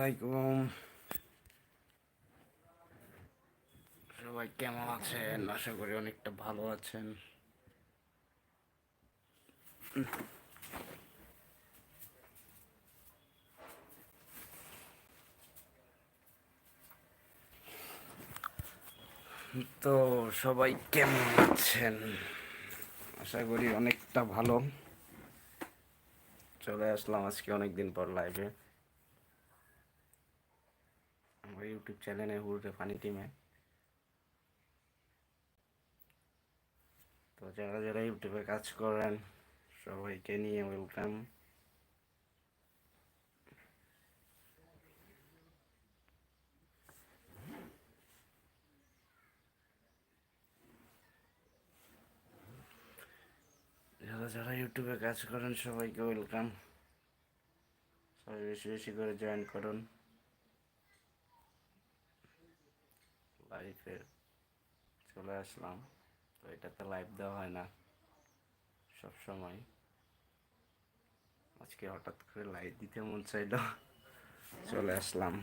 আলাইকুম। সবাই কেমন আছেন? আশা করি অনেকটা ভালো আছেন। তো সবাই কেমন আছেন? আশা করি অনেকটা ভালো। চলে আসলাম আজকে অনেক দিন পর লাইভে আমার ইউটিউব চ্যানেলে হুড়ে ফানি টিমে তো যারা যারা ইউটিউবে কাজ করেন সবাইকে নিয়ে ওয়েলকাম যারা যারা ইউটিউবে কাজ করেন সবাইকে ওয়েলকাম সবাই বেশি বেশি করে জয়েন করুন লাইভে চলে আসলাম। তো এটাতে লাইভ দেওয়া হয় না সব সময়। আজকে হঠাৎ করে লাইভ দিতে মন চাইল, চলে আসলাম।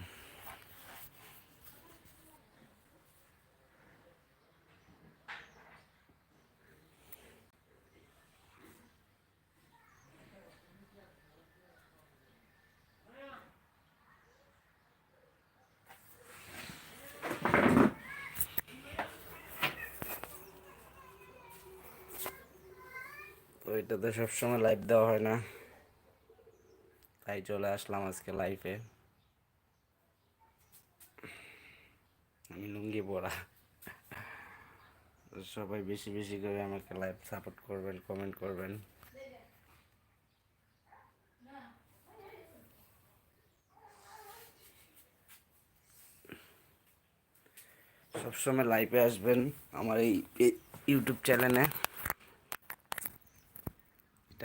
তো এটাতে সবসময় লাইভ দেওয়া হয় না। তাই চলে আসলাম আজকে লাইফে আমি লুঙ্গি তো সবাই বেশি বেশি করে আমাকে লাইভ সাপোর্ট করবেন কমেন্ট করবেন। সবসময় লাইভে আসবেন আমার এই ইউটিউব চ্যানেলে এটা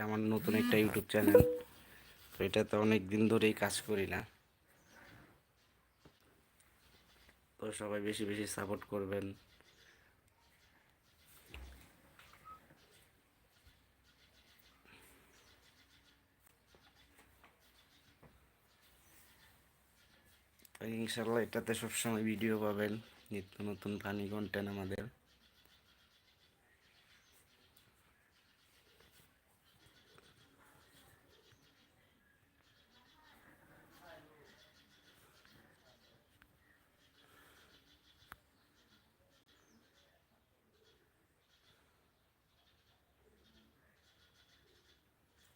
আমার নতুন একটা ইউটিউব চ্যানেল তো এটাতে অনেক দিন ধরেই কাজ করি না। তো সবাই বেশি বেশি সাপোর্ট করবেন। তো ইনশাল্লাহ এটাতে সবসময় ভিডিও পাবেন। নিত্য নতুন ফানি কন্টেন্ট আমাদের।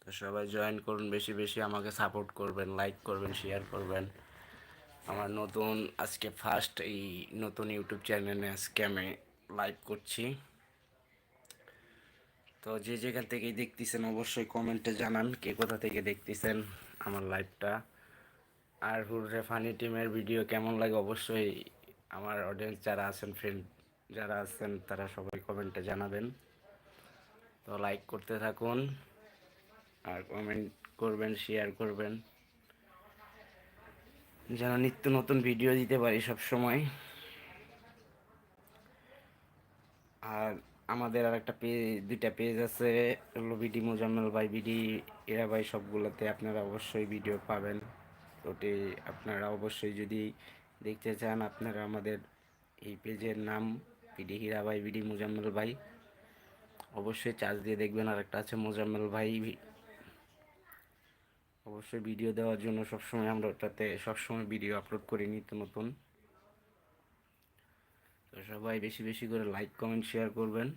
তো সবাই জয়েন করুন, বেশি বেশি আমাকে সাপোর্ট করবেন লাইক করবেন শেয়ার করবেন। আমার নতুন, আজকে ফার্স্ট এই নতুন ইউটিউব চ্যানেলে আজকে আমি লাইভ করছি। তো যে যেখান থেকেই দেখতেছেন, অবশ্যই কমেন্টে জানান, কে কোথা থেকে দেখতেছেন আমার লাইভটা আর হুররে ফানি টিমের ভিডিও কেমন লাগে, অবশ্যই আমার অডিয়েন্স যারা আছেন ফ্রেন্ড যারা আছেন, তারা সবাই কমেন্টে জানাবেন। তো লাইক করতে থাকুন। আর কমেন্ট করবেন শেয়ার করবেন। যেন নিত্য নতুন ভিডিও দিতে পারি সব সময়। আর আমাদের আর একটা পেজ দুইটা পেজ আছে হলো বিডি মোজাম্মেল ভাই, বিডি এরা ভাই, সবগুলোতে আপনারা অবশ্যই ভিডিও পাবেন। ওটি আপনারা অবশ্যই যদি দেখতে চান আপনারা আমাদের এই পেজের নাম, বিডি হীরা ভাই, বিডি মোজাম্মেল ভাই, অবশ্যই চার্জ দিয়ে দেখবেন। আর একটা আছে মোজাম্মেল ভাই অবশ্যই ভিডিও দেওয়ার জন্য সবসময় আমরা ওটাতে সবসময় ভিডিও আপলোড করি নিত্য নতুন। তো সবাই বেশি বেশি করে লাইক কমেন্ট শেয়ার করবেন।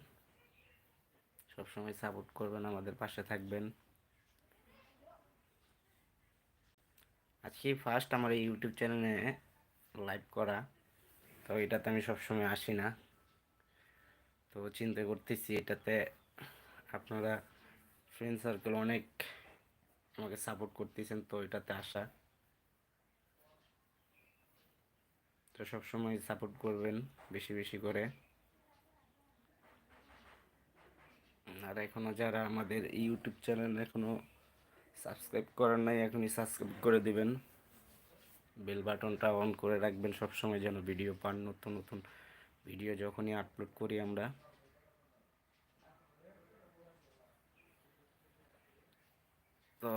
সবসময় সাপোর্ট করবেন, আমাদের পাশে থাকবেন। আজকে ফার্স্ট আমার এই ইউটিউব চ্যানেলে লাইভ করা। তো এটাতে আমি সবসময় আসি না। তো চিন্তা করতেছি এটাতে আপনারা ফ্রেন্ড সার্কেল অনেক আমাকে সাপোর্ট করতেছেন, তো এটাতে আসা। তো সবসময় সাপোর্ট করবেন, বেশি বেশি করে। আর এখনও যারা আমাদের ইউটিউব চ্যানেল এখনও সাবস্ক্রাইব করার নাই, এখনই সাবস্ক্রাইব করে দিবেন। বেল বাটনটা অন করে রাখবেন সবসময় যেন ভিডিও পান, নতুন নতুন ভিডিও যখনই আপলোড করি আমরা। তো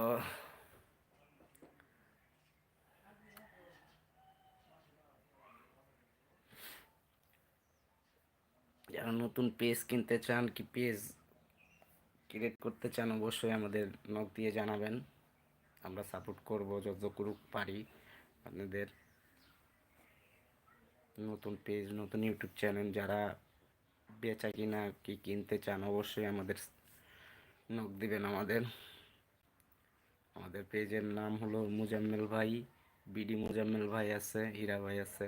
যারা নতুন পেজ কিনতে চান কি পেজ ক্রিয়েট করতে চান, অবশ্যই আমাদের নখ দিয়ে জানাবেন। আমরা সাপোর্ট করব যতটুকু পারি আপনাদের। নতুন পেজ, নতুন ইউটিউব চ্যানেল, যারা বেচা কিনা কি কিনতে চান, অবশ্যই আমাদের নখ দিবেন আমাদের। আমাদের পেজের নাম হলো মুজাম্মেল ভাই, বিডি মুজাম্মেল ভাই আছে, হীরা ভাই আছে।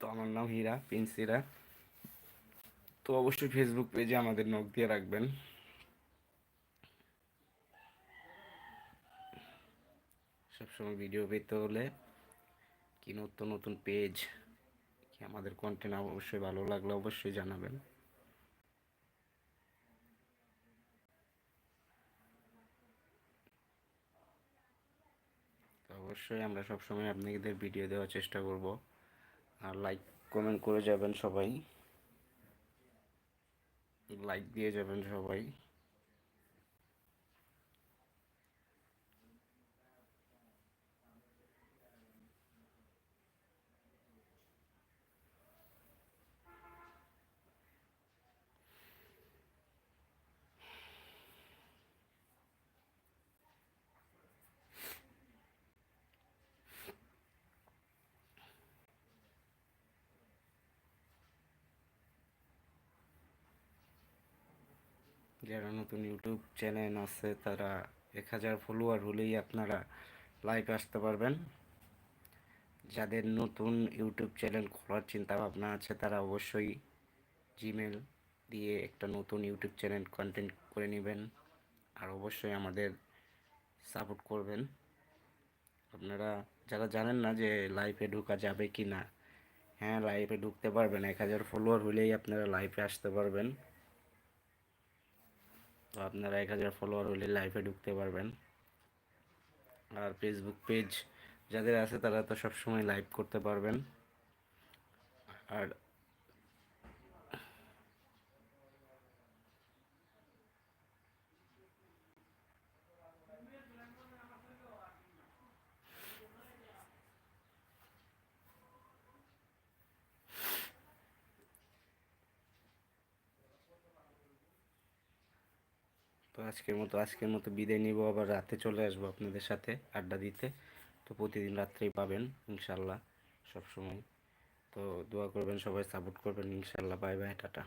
তো আমার নাম হীরা, প্রিন্স হীরা। তো অবশ্যই ফেসবুক পেজে আমাদের নখ দিয়ে রাখবেন। সবসময় ভিডিও পেতে হলে কি নতুন নতুন পেজ কি আমাদের কন্টেন্ট অবশ্যই ভালো লাগলে অবশ্যই জানাবেন তো অবশ্যই আমরা সবসময় আপনাদের ভিডিও দেওয়ার চেষ্টা করব। আর লাইক কমেন্ট করে যাবেন সবাই। লাইক দিয়ে যাবেন সবাই। যারা নতুন ইউটিউব চ্যানেল আছে, তারা এক হাজার ফলোয়ার হলেই আপনারা লাইভ আসতে পারবেন। যাদের নতুন ইউটিউব চ্যানেল খোলার চিন্তা ভাবনা আছে, তারা অবশ্যই জিমেল দিয়ে একটা নতুন ইউটিউব চ্যানেল কন্টেন্ট করে নেবেন আর অবশ্যই আমাদের সাপোর্ট করবেন। আপনারা যারা জানেন না যে লাইভে ঢোকা যাবে কি না হ্যাঁ লাইভে ঢুকতে পারবেন। এক হাজার ফলোয়ার হলেই আপনারা লাইভে আসতে পারবেন। তো আপনারা এক হাজার ফলোয়ার হলে লাইভে ঢুকতে পারবেন। আর ফেসবুক পেজ যাদের আছে তারা তো সবসময় লাইভ করতে পারবেন। আর তো আজকের মতো আজকের মতো বিদায় নিব। আবার রাতে চলে আসব আপনাদের সাথে আড্ডা দিতে। তো প্রতিদিন রাত্রেই পাবেন, ইনশাল্লাহ, সবসময়। তো দোয়া করবেন, সবাই সাপোর্ট করবেন, ইনশাল্লাহ। Bye bye, tata.